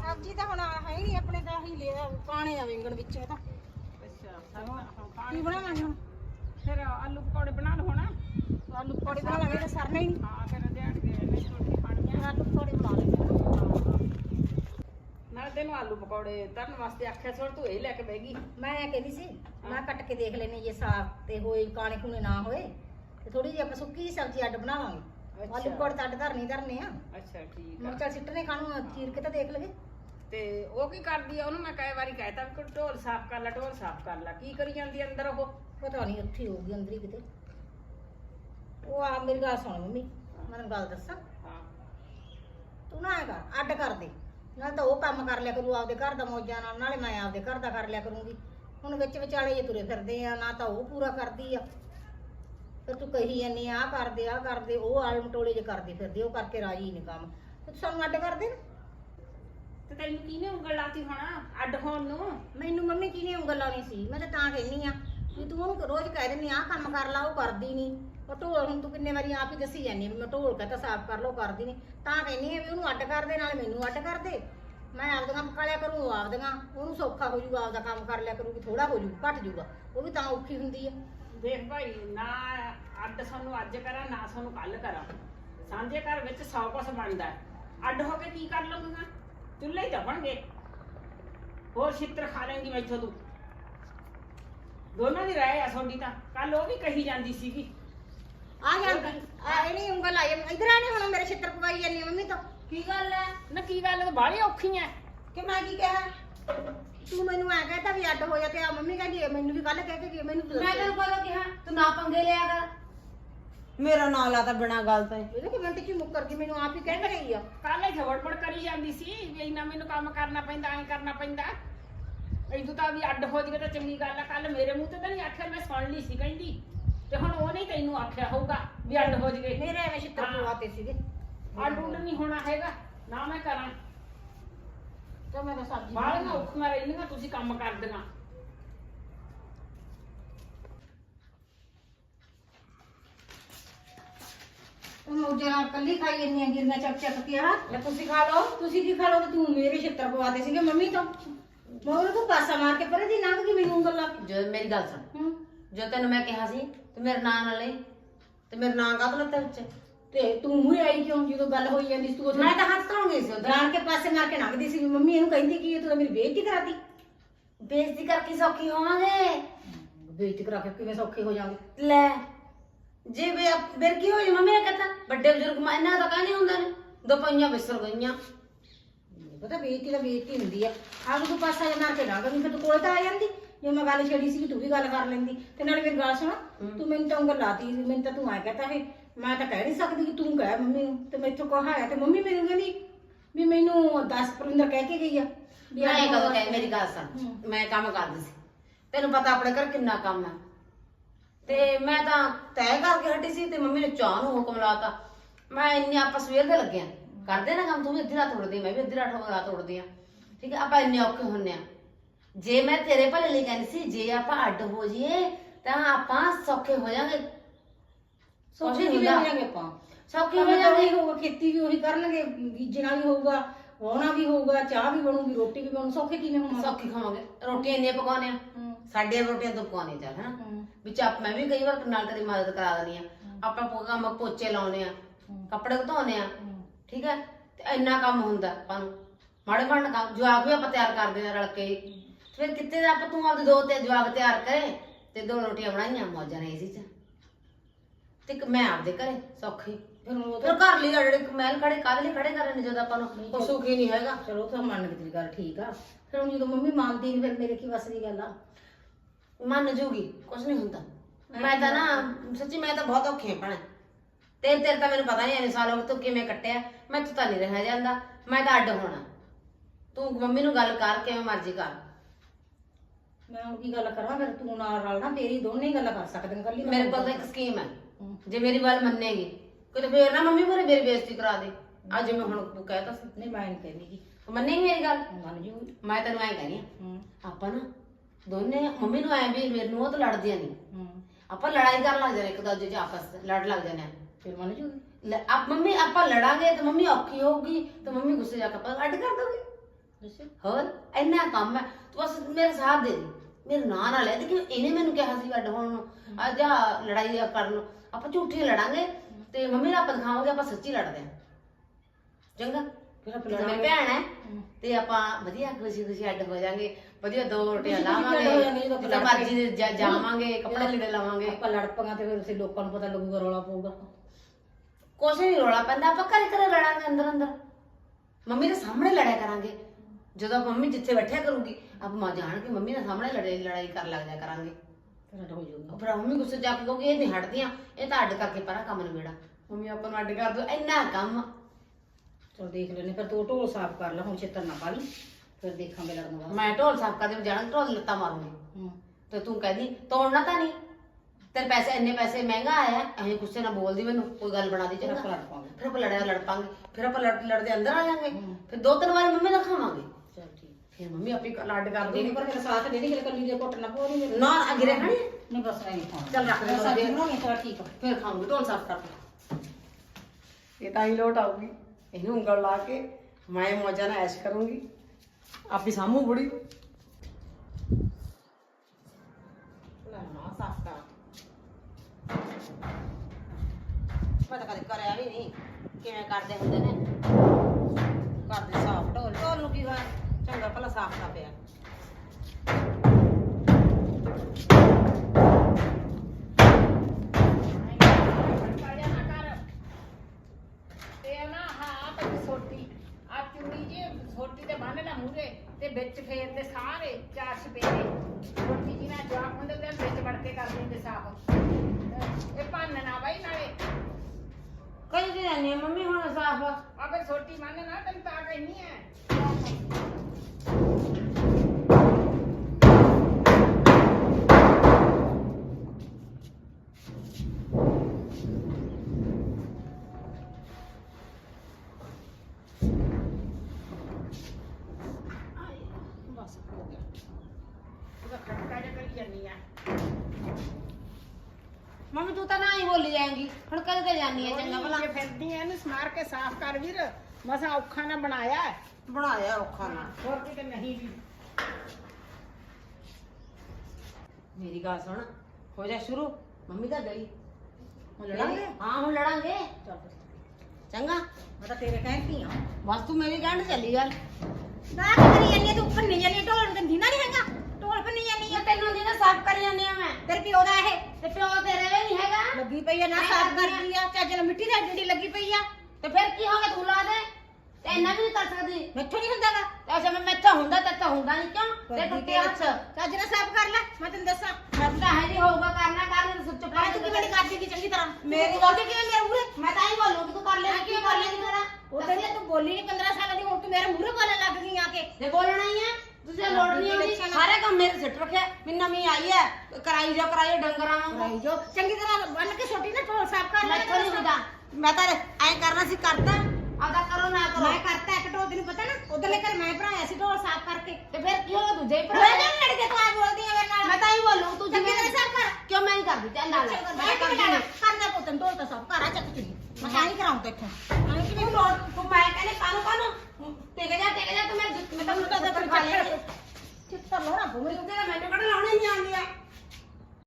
ਸਬਜ਼ੀ ਤਾਂ ਹੁਣ ਹੈ ਹੀ ਨਹੀਂ ਆਪਣੇ ਤਾਂ ਹੀ ਲਿਆ ਪਾਣੇ ਆ ਵੇਂਗਣ ਵਿੱਚ ਤਾਂ। ਅੱਛਾ ਕੀ ਬਣਾਵਾਂਗੇ ਹੁਣ? ਫਿਰ ਆਲੂ ਪਕੌੜੇ ਬਣਾ ਲਓ ਹੁਣ। ਆਲੂ ਪਕੌੜੇ ਬਣਾ ਲਾਂਗੇ ਸਰਨਾ ਹੀ ਨਹੀਂ। ਹਾਂ ਫਿਰ ਦਿਹਾੜੀ ਦੇ ਨਹੀਂ ਰੋਟੀ ਖਾਣੀ ਆ। ਆਲੂ ਪਕੌੜੇ ਬਣਾ ਨਾਲ ਤੈਨੂੰ ਆਲੂ ਪਕੌੜੇ ਤਰਨ ਵਾਸਤੇ ਆਖਿਆ ਸੋੜ ਤੂੰ ਇਹ ਲੈ ਕੇ ਬਹਿ ਗਈ। ਮੈਂ ਇਹ ਕਹਿੰਦੀ ਸੀ ਮੈਂ ਕੱਟ ਕੇ ਦੇਖ ਲੈਣੀ ਜੇ ਸਾਗ ਤੇ ਹੋਏ ਕਾਣੇ ਖੂਨੇ ਨਾ ਹੋਏ ਤੇ ਥੋੜੀ ਜਿਹੀ ਆਪਾਂ ਸੁੱਕੀ ਜਿਹੀ ਸਬਜ਼ੀ ਅੱਡ ਬਣਾ ਲਾਂਗੇ। ਆਲੂ ਪਕੌੜੇ ਤਾਂ ਅੱਡ ਧਰਨੀ ਧਰਨੇ ਆ। ਅੱਛਾ ਠੀਕ ਮੈਂ ਚੱਲ ਸਿੱਟਨੇ ਖਾਣੂ ਚੀਰ ਕੇ ਤਾਂ ਦੇਖ ਲਵੇ। ਤੇ ਉਹ ਕੀ ਕਰਦੀ ਆ ਉਹਨੂੰ ਮੈਂ ਕਈ ਵਾਰੀ ਕਹਿਤਾ ਵੀ ਕੋਈ ਢੋਲ ਸਾਫ਼ ਕਰ ਲੈ ਢੋਲ ਸਾਫ਼ ਕਰ ਲੈ। ਕੀ ਕਰੀ ਜਾਂਦੀ ਆ ਅੰਦਰ ਉਹ? ਪਤਾ ਨਹੀਂ ਉੱਥੇ ਹੀ ਹੋਊਗੀ ਅੰਦਰ ਹੀ ਕਿਤੇ। ਉਹ ਆ ਮੇਰੀ ਗੱਲ ਸੁਣ ਮੰਮੀ ਮੈਂ ਤੈਨੂੰ ਗੱਲ ਦੱਸਾਂ। ਹਾਂ। ਤੂੰ ਨਾ ਹੈਗਾ ਅੱਡ ਕਰ ਦੇ। ਨਾਲ ਤਾਂ ਉਹ ਕੰਮ ਕਰ ਲਿਆ ਕਰੂ ਆਪਦੇ ਘਰ ਦਾ ਮੌਜਾਂ ਨਾਲ ਨਾਲੇ ਮੈਂ ਆਪਦੇ ਘਰ ਦਾ ਕਰ ਲਿਆ ਕਰੂੰਗੀ। ਹੁਣ ਵਿੱਚ ਵਿਚਾਲੇ ਜੇ ਤੁਰੇ ਫਿਰਦੇ ਆ ਨਾ ਤਾਂ ਉਹ ਪੂਰਾ ਕਰਦੀ ਆ। ਫਿਰ ਤੂੰ ਕਹੀ ਜਾਂਦੀ ਆ ਕਰਦੇ ਆ ਕਰਦੇ ਉਹ ਆਲ ਮਟੋਲੇ ਜੇ ਕਰਦੀ ਫਿਰਦੀ ਉਹ ਕਰਕੇ ਰਾਜੀ ਨਹੀਂ ਕੰਮ। ਤੇ ਤੂੰ ਸਾਨੂੰ ਅੱਡ ਕਰ ਦੇ ਨਾ। ਤੇ ਤੈਨੂੰ ਕਿਹਨੇ ਉਂਗਲ ਲਾਤੀ ਹੋਣਾ? ਅੱਡ ਹੋਣ ਨੂੰ? ਮੈਨੂੰ ਮੰਮੀ ਕਿਹਨੇ ਉਂਗਲ ਲਾਉਣੀ ਸੀ? ਮੈਂ ਤਾਂ ਤਾਂ ਕਹਿੰਨੀ ਆ ਵੀ ਤੂੰ ਉਹਨੂੰ ਰੋਜ਼ ਕਹਿ ਦਿੰਦੀ ਆ ਕੰਮ ਕਰ ਲਾ ਉਹ ਕਰਦੀ ਨਹੀਂ ਉਹ ਢੋਲ ਹੁਣ ਤੂੰ ਕਿੰਨੇ ਵਾਰੀ ਆਪ ਹੀ ਦੱਸੀ ਜਾਂਦੀ ਵੀ ਮੈਂ ਢੋਲ ਕਹਤਾ ਸਾਫ਼ ਕਰ ਲਓ, ਕਰਦੀ ਨਹੀਂ ਤਾਂ ਕਹਿੰਨੀ ਆ ਵੀ ਉਹਨੂੰ ਅੱਡ ਕਰ ਦੇ, ਨਾਲ ਮੈਨੂੰ ਅੱਡ ਕਰ ਦੇ। ਮੈਂ ਆਪਦੀਆਂ ਪਕਾਲਿਆ ਕਰੂੰ ਉਹ ਆਪਦੀਆਂ। ਉਹਨੂੰ ਸੌਖਾ ਹੋ ਜਾਊਗਾ, ਆਪਦਾ ਕੰਮ ਕਰ ਲਿਆ ਕਰੂਗੀ ਥੋੜਾ ਹੋ ਜਾਊਗਾ ਘਟ ਜਾਊਗਾ। ਉਹ ਵੀ ਤਾਂ ਔਖੀ ਹੁੰਦੀ ਆ। ਦੇਖ ਭਾਈ, ਨਾ ਅੱਡ ਸਾਨੂੰ ਅੱਜ ਕਰਾਂ, ਨਾ ਸਾਨੂੰ ਕੱਲ ਕਰਾਂ। ਸਾਂਝੇ ਘਰ ਵਿੱਚ ਸੌ ਕੁਛ ਬਣਦਾ। ਹੈ। ਅੱਡ ਹੋ ਕੇ ਕੀ ਕਰ ਲਵਾਂਗਾ ਚੁੱਲ੍ਹੇ ਹੀ ਦਬਣਗੇ ਹੋਰ ਛਿੱਤਰ ਖਾ ਲੇਂਗੀ ਮੈਥੋਂ ਤੂੰ। ਦੋਨਾਂ ਦੀ ਰਾਏ ਆ ਤੁਹਾਡੀ ਤਾਂ। ਕੱਲ ਉਹ ਵੀ ਕਹੀ ਜਾਂਦੀ ਸੀਗੀ। ਆ ਜਾਂਦੀ ਆ ਇਹਨੀ ਉਂਗਲ ਆਈ ਇਧਰ ਆ ਨੀ ਹੁਣ ਮੇਰੇ ਛਿੱਤਰ ਪਵਾਈ ਜਾਂਦੀ ਆ ਮੰਮੀ ਤਾਂ। ਕੀ ਗੱਲ ਹੈ ਨਾ ਕੀ ਗੱਲ ਹੈ ਬਾਹਲੀ ਔਖੀ ਐ। ਕਿ ਮੈਂ ਕੀ ਕਿਹਾ? ਤੂੰ ਮੈਨੂੰ ਐ ਕਹਤਾ ਵੀ ਅੱਡ ਹੋ ਜਾ ਤੇ ਆ। ਮੰਮੀ ਕਹਿੰਦੀ ਹੈ, ਮੈਨੂੰ ਵੀ ਕੱਲ ਕਹਿ ਕੇ ਗਈ ਮੈਨੂੰ ਮੈਂ ਤੈਨੂੰ ਕਦੋਂ ਕਿਹਾ? ਤੂੰ ਨਾ ਪੰਗੇ ਲਿਆ ਕਰ। ਮੇਰਾ ਨਾਂ ਲਾ ਤਾਂ ਬਿਨਾ ਗੱਲ ਤੋਂ ਹੀ। ਇਹਨੇ ਕਿ ਮਿੰਟ ਚ ਹੀ ਮੁੱਕਰ ਗਈ? ਮੈਨੂੰ ਆਪ ਹੀ ਕਹਿ ਕੇ ਗਈ ਆ। ਕੱਲ ਇਹ ਵੜਪੜ ਕਰੀ ਜਾਂਦੀ ਸੀ ਵੀ ਇੰਨਾ ਮੈਨੂੰ ਕੰਮ ਕਰਨਾ ਪੈਂਦਾ ਐਂ ਕਰਨਾ ਪੈਂਦਾ। ਇਦੋਂ ਤਾਂ ਵੀ ਅੱਡ ਹੋ ਜਗੇ ਤਾਂ ਚੰਗੀ ਗੱਲ ਆ। ਕੱਲ ਮੇਰੇ ਮੂੰਹ ਤੇ ਤਾਂ ਨਹੀਂ ਆਖਿਆ ਮੈਂ ਸੁਣ ਲਈ ਸੀ ਕਹਿੰਦੀ। ਤੇ ਹੁਣ ਉਹਨੇ ਹੀ ਤੈਨੂੰ ਆਖਿਆ ਹੋਊਗਾ ਵੀ ਅੱਡ ਹੋ ਜਗੇ ਮੇਰੇ ਐਵੇਂ ਛਿੱਤਰ ਹਾਂ। ਪਵਾਤੇ ਸੀਗੇ। ਅੱਡ ਉੱਡ ਨਹੀਂ ਹੋਣਾ ਹੈਗਾ। ਨਾ ਮੈਂ ਕਰਾਂ। ਤਾਂ ਮੈਂ ਤਾਂ ਸਬਜ਼ੀ ਬਾਹਲੀਆਂ ਔਖੀਆਂ ਰਹਿੰਦੀਆਂ ਤੁਸੀਂ ਕੰਮ ਕਰਦੀਆਂ। ਉਹ ਮੌਜਾਂ ਨਾਲ ਕੱਲੀ ਖਾਈ ਜਾਂਦੀਆਂ ਗਿਰਨਾ ਚੱਕ ਚੱਕ ਕੇ ਆ ਲੈ ਤੁਸੀਂ ਖਾ ਲਓ। ਤੁਸੀਂ ਕੀ ਖਾ ਲਓ? ਤੇ ਤੂੰ ਮੇਰੇ ਛਿੱਤਰ ਪਵਾਤੇ ਸੀਗੇ ਮੰਮੀ ਤੋਂ। ਮੈਂ ਉਹਨੂੰ ਤੂੰ ਪਾਸਾ ਮਾਰ ਕੇ ਪਰੇ ਦੀ ਲੰਘ ਗਈ ਮੈਨੂੰ ਉਂਗਲ ਲਾ ਕੇ ਜੋ ਮੇਰੀ ਗੱਲ ਸੁਣ। ਹੂੰ। ਜੋ ਤੈਨੂੰ ਮੈਂ ਕਿਹਾ ਸੀ ਤੇ ਮੇਰੇ ਨਾਂ ਨਾਲ ਲਈ ਤੇ ਮੇਰੇ ਨਾਂ ਕਾਹਤੋਂ ਲੱਤਾ ਵਿੱਚ? ਤੇ ਤੂੰ ਮੂੰਹ ਆਈ ਕਿਉਂ ਜਦੋਂ ਗੱਲ ਹੋਈ ਜਾਂਦੀ ਸੀ ਤੂੰ ਮੈਂ ਤਾਂ ਹੱਥ ਧੋਣ ਗਈ ਸੀ ਜਾਣ ਕੇ ਪਾਸੇ ਮਾਰ ਕੇ ਲੰਘਦੀ ਸੀ ਵੀ ਮੰਮੀ ਇਹਨੂੰ ਕਹਿੰਦੀ ਕੀ ਹੈ, ਤੂੰ ਤਾਂ ਮੇਰੀ ਬੇਇੱਜ਼ਤੀ ਕਰਾਤੀ। ਬੇਇੱਜ਼ਤੀ ਕਰਕੇ ਸੌਖੀ ਹੋਵਾਂਗੇ। ਬੇਇੱਜ਼ਤੀ ਕਰਾ ਕੇ ਕਿਵੇਂ ਸੌਖੇ ਹੋ ਜਾਵਾਂਗੇ? ਲੈ ਜੇ ਵੇ ਫਿਰ ਕੀ ਹੋ ਜੀ ਮੰਮੀ ਨੇ ਕਹਤਾ ਵੱਡੇ ਬਜ਼ੁਰਗ ਮਾ ਇਹਨਾਂ ਦਾ ਕਹਿੰਦੇ ਹੁੰਦੇ ਨੇ ਦੋ ਪਈਆਂ ਵਿਸਰ ਗਈਆਂ। ਮੈਨੂੰ ਪਤਾ ਬੇਇੱਜ਼ਤੀ ਤਾਂ ਬੇਇੱਜ਼ਤੀ ਹੁੰਦੀ ਆ। ਆਹ ਤੂੰ ਪਾਸਾ ਜਿਹਾ ਮਾਰ ਕੇ ਲੰਘ ਗਈ ਫਿਰ ਤੂੰ ਕੋਲ ਤਾਂ ਆ ਜਾਂਦੀ। ਜੇ ਮੈਂ ਗੱਲ ਛੇੜੀ ਸੀ ਤੂੰ ਵੀ ਗੱਲ ਕਰ ਲੈਂਦੀ ਤੇ ਨਾਲੇ ਮੇਰੀ ਗੱਲ ਸੁਣ ਤੂੰ ਮੈਨੂੰ ਤਾਂ ਉਂਗਲ ਲਾਤੀ ਸੀ ਮੈਨੂੰ ਤਾਂ ਤੂੰ ਆ ਕਹਤਾ ਸੀ ਮੈਂ ਤਾਂ ਕਹਿ ਨਹੀਂ ਸਕਦੀ ਕਿ ਤੂੰ ਕਹਿ ਮੰਮੀ ਨੂੰ ਤੇ ਮੈਥੋਂ ਕਹਾਇਆ ਤੇ ਮੰਮੀ ਮੈਨੂੰ ਕਹਿੰਦੀ ਵੀ ਮੈਨੂੰ 10 ਪਰਿੰਦਰ ਕਹਿ ਕੇ ਗਈ ਆ ਵੀ ਮੈਂ ਅੱਜ ਕਦੋਂ ਕਹਿ ਮੇਰੀ ਗੱਲ ਸੁਣ ਹੂੰ। ਮੈਂ ਕੰਮ ਕਰਦੀ ਸੀ ਤੈਨੂੰ ਪਤਾ ਆਪਣੇ ਘਰ ਕਿੰਨਾ ਕੰਮ ਹੈ ਤੇ ਮੈਂ ਤਾਂ ਤੈਅ ਕਰਕੇ ਹਟੀ ਸੀ ਤੇ ਮੰਮੀ ਨੇ ਚਾਹ ਨੂੰ ਹੁਕਮ ਲਾਤਾ। ਮੈਂ ਇੰਨੇ ਆਪਾਂ ਸਵੇਰ ਦੇ ਲੱਗੇ ਆ। ਕਰਦੇ ਨਾ ਕੰਮ ਤੂੰ ਵੀ ਅੱਧੀ ਰਾਤ ਉੜਦੀ ਮੈਂ ਵੀ ਅੱਧੀ ਰਾਤ ਰਾਤ ਆ। ਠੀਕ ਹੈ ਆਪਾਂ ਇੰਨੇ ਔਖੇ ਹੁੰਨੇ ਆ। ਜੇ ਮੈਂ ਤੇਰੇ ਭਲੇ ਲਈ ਕਹਿੰਦੀ ਸੀ ਜੇ ਆਪਾਂ ਅੱਡ ਹੋ ਜਾਈਏ ਤਾਂ ਆਪਾਂ ਸੌਖੇ ਹੋ ਜਾਾਂਗੇ। ਸੋਚੇ ਕਿਵੇਂ ਹੋ ਜਾਗੇ ਆਪਾਂ? ਸੌਖੇ ਹੋ ਕੰਮ ਤਾਂ ਜਾਾਂਗੇ। ਹੋਊਗਾ ਖੇਤੀ ਵੀ ਉਹੀ ਕਰਨਗੇ ਬੀਜਣਾ ਵੀ ਹੋਊਗਾ ਵਾਹੁਣਾ ਵੀ ਹੋਊਗਾ ਚਾਹ ਵੀ ਬਣੂਗੀ ਰੋਟੀ ਵੀ ਬਣੂ ਸੌਖੇ ਕਿਵੇਂ ਹੋਣਾ? ਸੌਖੇ ਖਾਵਾਂਗੇ। ਰੋਟੀਆਂ ਇੰਨੀਆਂ ਪਕਾਉਣੇ ਆ ਹੂੰ। ਸਾਡੀਆਂ ਰੋਟੀਆਂ ਤੋਂ ਪਕਾਉਣੇ ਚੱਲ ਹਨਾ? ਹੂੰ। ਵਿੱਚ ਆਪ ਮੈਂ ਵੀ ਕਈ ਵਾਰ ਨਾਲ ਤੇਰੀ ਮਦਦ ਕਰਾ ਦਿੰਦੀ ਆ ਆਪਾਂ ਪੋ- ਕੰਮ ਪੋਚੇ ਲਾਉਨੇ ਆ ਕੱਪੜੇ ਧੋਨੇ ਆ ਹੂੰ। ਠੀਕ ਹੈ? ਤੇ ਇੰਨਾ ਕੰਮ ਹੁੰਦਾ ਆਪਾਂ ਨੂੰ। ਮਾੜੇ ਮਾੜੇ ਕੰਮ ਜਵਾਕ ਵੀ ਆਪਾਂ ਤਿਆਰ ਕਰਦੇ ਆ ਰਲ ਕੇ। ਫਿਰ ਕਿੱਥੇ ਦਾ ਆਪਾਂ ਤੂੰ ਆਪਦੇ ਦੋ ਤੇ ਜਵਾਕ ਤਿਆਰ ਕਰੇ ਤੇ ਦੋ ਰੋਟੀਆਂ ਬਣਾਈਆਂ ਮੌਜਾਂ ਨੇ ਇਸੀ ਚ। ਤੇ ਇੱਕ ਮੈਂ ਆਪਦੇ ਘਰੇ ਸੌਖੀ। ਫਿਰ ਉਹ ਫਿਰ ਘਰ ਲਈ ਜਿਹੜੇ ਮਹਿਲ ਖੜੇ ਕਾਹਦੇ ਲਈ ਖੜੇ ਕਰਨੇ ਜਦੋਂ ਆਪਾਂ ਨੂੰ ਉਹ ਸੁਖੀ ਨਹੀਂ ਹੈਗਾ। ਚਲੋ ਉਹ ਤਾਂ ਮੰਨ ਕੇ ਤੇਰੀ ਗੱਲ ਠੀਕ ਆ। ਫਿਰ ਹੁਣ ਜਦੋਂ ਮੰਮੀ ਮੰਨਦੀ ਨਹੀਂ ਫਿਰ ਮੇਰੇ ਕੀ ਵਸ ਦੀ ਗੱਲ ਆ? ਮੰਨ ਜੂਗੀ ਕੁਝ ਨਹੀਂ ਹੁੰਦਾ। ਮੈਂ ਤਾਂ ਨਾ ਸੱਚੀ ਮੈਂ ਤਾਂ ਬਹੁਤ ਔਖੀ ਹਾਂ ਭੈਣੇ। ਤੇਰੇ ਤੇਰੇ ਤਾਂ ਮੈਨੂੰ ਪਤਾ ਨਹੀਂ ਐਨੇ ਸਾਲ ਹੋ ਗਏ ਤੂੰ ਕਿਵੇਂ ਕੱਟਿਆ? ਮੈਂ ਤਾਂ ਨਹੀਂ ਰਹਿ ਜਾਂਦਾ। ਮੈਂ ਤਾਂ ਅੱਡ ਹੋਣਾ। ਤੂੰ ਮੰਮੀ ਨੂੰ ਗੱਲ ਕਰ ਕਿਵੇਂ ਮਰਜ਼ੀ ਕਰ। ਮੈਂ ਹੁਣ ਕੀ ਗੱਲ ਕਰਾਂ? ਫਿਰ ਤੂੰ ਨਾਲ ਰਲਣਾ ਤੇਰੀ ਦੋਨੇ ਹੀ ਗੱਲਾਂ ਕਰ ਸਕਦੇ ਹਾਂ ਕੱਲੀ ਮੇਰੇ ਕੋਲ ਤਾਂ ਇੱਕ ਸਕੀਮ ਹੈ। ਹੂੰ। ਜੇ ਮੇਰੀ ਗੱਲ ਮੰਨੇਗੀ ਕਿਤੇ ਫੇਰ ਨਾ ਮੰਮੀ ਮੂਹਰੇ ਮੇਰੀ ਬੇਇੱਜ਼ਤੀ ਕਰਾ ਦੇ। ਅੱਜ ਮੈਂ ਹੁਣ ਤੂੰ ਕਹਿਤਾ ਸੀ। ਨਹੀਂ ਮੈਂ ਨਹੀਂ ਕਹਿੰਦੀ। ਤੂੰ ਮੰਨੇਗੀ ਮੇਰੀ ਗੱਲ? ਮੰਨ ਜੂ ਮੈਂ ਤੈਨੂੰ ਐਂ ਕਹਿੰਦੀ ਆ ਹੂੰ। ਆਪਾਂ ਨਾ ਦੋਨੇ ਮੰਮੀ ਨੂੰ ਐਂ ਵੀ ਮੇਰੇ ਨੂੰ ਉਹ ਤਾਂ ਲੜਦੀਆਂ ਨਹੀਂ ਹੂੰ। ਆਪਾਂ ਲੜਾਈ ਕਰਨ ਲੱਗ ਜਾਂਦੇ ਇੱਕ ਦੂਜੇ 'ਚ ਆਪਸ 'ਚ ਲੜ ਲੱਗ ਜਾਂਦੇ ਆ ਫਿਰ ਮੰਨ ਜੂ ਲੈ, ਆਪ ਮੰਮੀ ਆਪਾਂ ਲੜਾਂਗੇ ਤੇ ਮੰਮੀ ਔਖੀ ਹੋਊਗੀ ਤੇ ਮੰਮੀ ਗੁੱਸੇ ਜਾ ਕੇ ਆਪਾਂ ਅੱਡ ਕਰ ਦੋਗੇ। ਦੱਸੋ ਹੋਰ ਇੰਨਾ ਕੰਮ ਹੈ। ਤੂੰ ਬਸ ਮੇਰੇ ਸਾਥ ਦੇ ਦੇ। ਮੇਰੇ ਨਾਂ ਨਾਲ ਹੈ ਤੇ ਕਿ ਇਹਨੇ ਮੈਨੂੰ ਕਿਹਾ ਸੀ ਅੱਡ ਹੋਣ ਨੂੰ। ਅੱਜ ਆ ਲੜਾਈ ਆ ਕਰਨ ਨੂੰ। ਆਪਾਂ ਝੂਠੀ ਲੜਾਂਗੇ ਤੇ ਮੰਮੀ ਨਾਲ ਆਪਾਂ ਦਿਖਾਵਾਂਗੇ ਆਪਾਂ ਸੱਚੀ ਲੜਦੇ ਆ ਚੰਗਾ ਫਿਰ ਆਪਾਂ ਤੇ ਮੇਰੀ। ਭੈਣ ਹੈ। ਤੇ ਆਪਾਂ ਵਧੀਆ ਖੁਸ਼ੀ ਖੁਸ਼ੀ ਅੱਡ ਹੋ ਜਾਾਂਗੇ ਵਧੀਆ ਦੋ ਰੋਟੀਆਂ ਲਾਵਾਂਗੇ ਜਦੋਂ ਜਿੱਥੇ ਲੜ ਕੇ। ਮਰਜ਼ੀ ਜਾਵਾਂਗੇ ਕੱਪੜੇ ਲੀੜੇ ਲਾਵਾਂਗੇ। ਆਪਾਂ ਲੜ ਪਾਂਗੇ ਤੇ ਫਿਰ ਉਸੇ ਲੋਕਾਂ ਨੂੰ ਪਤਾ ਲੱਗੂਗਾ ਰੌਲਾ ਪਊਗਾ। ਕੁਛ ਨਹੀਂ ਰੋਲਾ ਪੈਂਦਾ ਆਪਾਂ ਘਰੇ ਘਰੇ ਲੜਾਂਗੇ ਅੰਦਰ ਅੰਦਰ। ਮੰਮੀ ਦੇ ਸਾਹਮਣੇ ਲੜਿਆ ਕਰਾਂਗੇ। ਜਦੋਂ ਮੰਮੀ ਜਿੱਥੇ ਬੈਠਿਆ ਕਰੂਗੀ ਆਪ ਮਾਂ ਜਾਣ ਕੇ ਮੰਮੀ ਨਾਲ ਸਾਹਮਣੇ ਲੜਾਈ ਲੜਾਈ ਕਰ ਲੱਗ ਜਾ ਕਰਾਂਗੇ। ਫਿਰ ਹੋ ਜਾਊਗਾ। ਪਰ ਮੰਮੀ ਗੁੱਸੇ ਜਾ ਕਹੂਗੀ ਇਹ ਨਹੀਂ ਹਟਦੀਆਂ ਇਹ ਤਾਂ ਅੱਡ ਕਰਕੇ ਪਰਾਂ ਕੰਮ ਨਿਬੇੜਾ। ਮੰਮੀ ਆਪਾਂ ਨੂੰ ਅੱਡ ਕਰ ਦੋ। ਇੰਨਾ ਕੰਮ ਚਲ ਦੇਖ ਲੈਨੇ ਫਿਰ ਤੂੰ ਢੋਲ ਸਾਫ਼ ਕਰ ਲੈ ਹੁਣ ਛੇਤਰ ਨਾ ਪਾ ਲਈ ਫਿਰ ਦੇਖਾਂਗੇ ਲੜਨ ਬਾਅਦ ਮੈਂ ਢੋਲ ਸਾਫ਼ ਕਰਦੇ ਜਾਣਾ ਢੋਲ ਲੱਤਾਂ ਮਾਰੂੰਗੀ। ਤੇ ਤੂੰ ਕਹਿੰਦੀ ਤੋੜਨਾ ਤਾਂ ਨਹੀਂ। ਤੇਰੇ ਪੈਸੇ ਇੰਨੇ ਪੈਸੇ ਮਹਿੰਗਾ ਆਇਆ ਐਂ ਗੁੱਸੇ ਨਾਲ ਬੋਲਦੀ ਮੈਨੂੰ ਕੋਈ ਗੱਲ ਬਣਾ ਦੀ ਚੰਗਾ। ਫਿਰ ਆਪਾਂ ਲੜਿਆ ਲੜ ਪਾਂਗੇ। ਫਿਰ ਆਪਾਂ ਲੜ ਲੜਦੇ ਅੰਦਰ ਆ ਜਾਾਂਗੇ। ਫਿਰ ਦੋ ਤਿੰਨ ਮੰਮੀ ਆਪੇ ਲੱਡ ਕਰ ਦੇਣੀ ਦੇਣੀ ਪਰ ਮੇਰਾ ਸਾਥ ਦੇ ਦੇ ਕਿ ਕੱਲੀ ਦੇ ਘੁੱਟ ਨਾ ਪੋ ਨਹੀਂ ਮੇਰੇ। ਨਾ ਅੱਗੇ ਰਹਿਣੀ ਨਹੀਂ ਬਸ ਐਂ ਖਾਣਾ। ਚੱਲ ਰੱਖ ਦੇ ਸਬਜ਼ੀ ਬਣਾਉਣੀ ਤਾਂ ਠੀਕ ਆ। ਫਿਰ ਖਾਵਾਂਗੇ ਢੋਲ ਸਾਫ਼ ਕਰਕੇ ਇਹ ਤਾਂ ਹੀ ਲੋਟ ਆਊਗੀ। ਇਹਨੂੰ ਉਂਗਲ ਲਾ ਕੇ ਮੈਂ ਮੌਜਾਂ ਨਾਲ ਐਸ਼ ਕਰੂੰਗੀ। ਆਪੀ ਸਾਮੂ ਬੁੜੀ। ਲੈਣਾ ਸਾਫ਼ ਕਰ। ਮੈਂ ਤਾਂ ਕਦੇ ਕਰਿਆ ਵੀ ਨਹੀਂ। ਕਿਵੇਂ ਕਰਦੇ ਹੁੰਦੇ ਨੇ? ਕਰਦੇ ਸਾਫ਼ ਢੋਲ। ਢੋਲ ਨੂੰ ਕੀ ਹੋਇਆ? ਚੰਗਾ ਭਲਾ ਸਾਫ਼ ਤਾਂ ਪਿਆ। ਬੋਲੀ ਜਾਏਂਗੀ। ਹੁਣ ਕਦੇ ਤੇ ਜਾਨੀ ਹੈ ਚੰਗਾ ਭਲਾ। ਜੇ ਫਿਰਦੀ ਐ ਇਹਨੂੰ ਸਮਾਰ ਕੇ ਸਾਫ਼ ਕਰ ਵੀਰ। ਮਸਾਂ ਔਖਾ ਨਾ ਬਣਾਇਆ। ਹੈ। ਬਣਾਇਆ ਔਖਾ ਨਾ। ਹੋਰ ਕਿਤੇ ਨਹੀਂ ਵੀ ਮੇਰੀ ਗੱਲ ਸੁਣ। ਹੋ ਜਾ ਸ਼ੁਰੂ। ਮੰਮੀ ਤਾਂ ਗਈ। ਹੁਣ ਲੜਾਂਗੇ? ਹਾਂ ਹੁਣ ਲੜਾਂਗੇ। ਚੱਲ ਚੰਗਾ। ਮੈਂ ਤਾਂ ਤੇਰੇ ਕਹਿੰਦੀ ਆ। ਬਸ ਤੂੰ ਮੇਰੀ ਕਹਿਣ ਤੇ ਚੱਲੀ ਗੱਲ। ਨਾ ਕੀ ਕਰੀ ਜਾਂਦੀ ਆ ਤੂੰ ਭੰਨੀ ਜਾਂਦੀ ਆ, ਢੋਲ ਨੂੰ ਦਿੰਦੀ ਨਾ ਨਹੀਂ ਹੈਗਾ। ਢੋਲ ਭੰਨੀ ਜਾਂਦੀ ਆ। ਤੈਨੂੰ ਜਿਹਨੇ ਸਾਫ਼ ਕਰੀ ਜਾਂਦੀ ਆ ਮੈਂ। ਤੇਰੇ ਪਿਓ ਦਾ ਇਹ ਤੇ ਪਿਓ ਤੇਰੇ ਵੀ ਨਹੀਂ ਹੈਗਾ। ਲੱਗੀ ਪਈ ਆ ਨਾ ਸਾਫ਼ ਕਰਦੀ ਆ। ਕਰਦੀ ਆ। ਚੱਜ ਨਾਲ ਮਿੱਟੀ ਦਾ ਜਿਹੜੀ ਲੱਗੀ ਪਈ ਆ। ਤੇ ਫਿਰ ਕੀ ਹੋ ਗਿਆ ਤੂੰ ਲਾ ਦੇ। ਤੇ ਇੰਨਾ ਵੀ ਨਹੀਂ ਕਰ ਸਕਦੀ। ਮੈਥੋਂ ਨਹੀਂ ਹੁੰਦਾਗਾ। ਤੇ ਅੱਛਾ ਮੈਂ ਮੈਥੋਂ ਹੁੰਦਾ ਤੇ ਤਾਂ ਹੁੰਦਾ ਨਹੀਂ ਕਿਉਂ? ਤੇ ਟੁੱਟੇ ਹੱਥ ਚੱਜ ਨਾਲ ਸਾਫ਼ ਕਰ ਲੈ ਮੈਂ ਤੈਨੂੰ ਦੱਸਾਂ। ਤਾਂ ਹੈ ਜੀ ਹੋਊਗਾ ਕਰਨਾ ਕਰ ਲੈ ਸੁੱਚ ਪਰ ਤੂੰ ਕਿਵੇਂ ਨੀ ਕਰਦੀ ਚੰਗੀ ਤਰ੍ਹਾਂ? ਮੇਰੀ ਬੋਲਦੀ ਕਿਵੇਂ ਮੇਰੇ ਮੂਹਰੇ? ਮੈਂ ਤਾਂ ਹੀ ਬੋਲੂਗੀ ਤੂੰ ਕਰ ਲੈ ਕੀ ਕਰ ਲੈ ਤੇਰਾ ਉਦੋਂ ਤੇ ਤੂੰ ਬੋਲੀ ਨਹੀਂ 15 ਸਾਲਾਂ ਦੀ ਹੁਣ ਤੂੰ ਮੇਰੇ ਮੂਹਰੇ ਬੋਲਣ ਲੱਗ ਗਈ ਆ ਕੇ। ਜੇ ਬੋਲਣਾ ਹੀ ਹੈ ਤੁਸੀਂ ਲੋੜ ਨਹੀਂ ਸਾਰੇ ਕੰਮ ਮੇਰੇ ਸਿੱਟ ਰੱਖਿਆ। ਮੈਨੂੰ ਨਵੀਂ ਆਈ ਹੈ ਕਰਾਈ ਜਾ ਕਰਾਈ ਡੰਗਰਾਂ ਵਾਂਗੂ। ਰਾਈ ਜੋ। ਚੰਗੀ ਤਰ੍ਹਾਂ ਬੰਨ ਕੇ ਛੋਟੀ ਨਾ ਢੋਲ ਸਾਫ਼ ਕਰ ਲੈ ਮੈਥੋਂ ਨਹੀਂ ਹੁੰਦਾ। ਮੈਂ ਤਾਂ ਐ ਕਰਨਾ ਸੀ ਕਰਤਾ। ਆਦਾ ਕਰੋ ਨਾ ਕਰੋ। ਮੈਂ ਕਰਤਾ ਇੱਕ ਢੋਲ ਤੈਨੂੰ ਪਤਾ ਨਾ ਉਧਰਲੇ ਘਰ ਮੈਂ ਭਰਾਇਆ ਸੀ ਢੋਲ ਸਾਫ਼ ਕਰਕੇ। ਤੇ ਫਿਰ ਕੀ ਦੂਜੇ ਹੀ ਮੈਂ ਕਿਉਂ ਲੜ ਕੇ ਤੂੰ ਆ ਬੋਲਦੀ ਆ ਮੇਰੇ ਨਾਲ? ਮੈਂ ਤਾਂ ਹੀ ਬੋਲੂ ਤੂੰ ਚੰਗੀ ਤਰ੍ਹਾਂ ਸਾਫ਼ ਕਰ। ਕਿਉਂ ਮੈਂ ਨਹੀਂ ਕਰਦੀ? ਚੱਲ ਨਾਲ। ਮੈਂ ਕਿਵੇਂ ਲੜਾ ਕਰਨਾ ਪੁੱਤਨ ਢੋਲ ਤਾਂ ਸਾਫ਼ ਕਰ ਚੱਕ ਚੁੱਲੀ ਮੈਂ ਕਾਹ ਨਹੀਂ ਕਰਾਉਂ ਤੇ ਇੱਥੋਂ। ਮੈਂ ਕਿਵੇਂ ਤੂੰ ਤੂੰ ਮੈਂ ਕਹਿੰਦੇ ਕਾਨੂੰ ਕਾਨੂੰ ਟਿਕ ਜਾ ਟਿਕ ਜਾ ਤੂੰ ਮੇਰੇ ਮੈਂ ਤਾਂ ਮੁੱਟਾ ਦੇ ਖਾ ਲਿਆ ਚਿੱਟਾ ਲੋਣਾ ਭੁੱਲ ਮੈਨੂੰ ਕਿਹੜਾ ਲਾਉਣੇ ਨਹੀਂ ਆਉਂਦੇ ਆ